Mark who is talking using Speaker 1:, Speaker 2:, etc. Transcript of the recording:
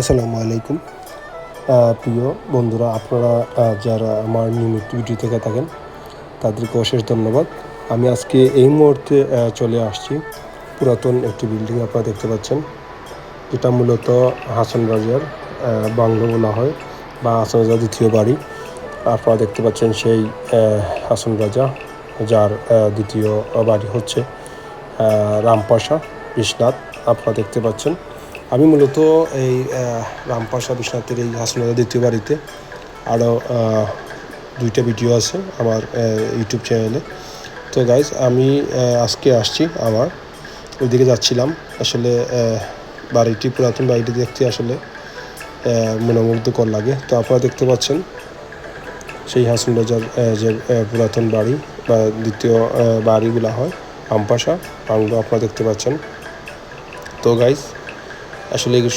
Speaker 1: আসসালামু আলাইকুম। প্রিয় বন্ধুরা, আপনারা যারা আমার নিয়মিত ভিডিও থেকে থাকেন, তাদেরকে অশেষ ধন্যবাদ। আমি আজকে এই মুহূর্তে চলে আসছি। পুরাতন একটি বিল্ডিং আপনারা দেখতে পাচ্ছেন। যেটা মূলত হাসান রাজার বাংলো বলা হয়, বা হাসান রাজার দ্বিতীয় বাড়ি। আপনারা দেখতে পাচ্ছেন সেই হাসান রাজা যার দ্বিতীয় বাড়ি হচ্ছে রামপাশা, বিশ্বনাথ। আপনারা দেখতে পাচ্ছেন আমি মূলত এই রামপাশা বিশ্বনাথের এই হাসান রাজার দ্বিতীয় বাড়িতে আরও দুইটা ভিডিও আছে আমার ইউটিউব চ্যানেলে। তো গাইজ আমি আজকে আসছি আমার ওইদিকে যাচ্ছিলাম। আসলে বাড়িটি, পুরাতন বাড়িটি দেখতে আসলে মনোমুগ্ধকর লাগে। তো আপনারা দেখতে পাচ্ছেন, সেই হাসন রাজার যে পুরাতন বাড়ি বা দ্বিতীয় বাড়িগুলো হয় আমপাশা বাংলো আপনারা দেখতে পাচ্ছেন। তো গাইজ আসলে এগুলো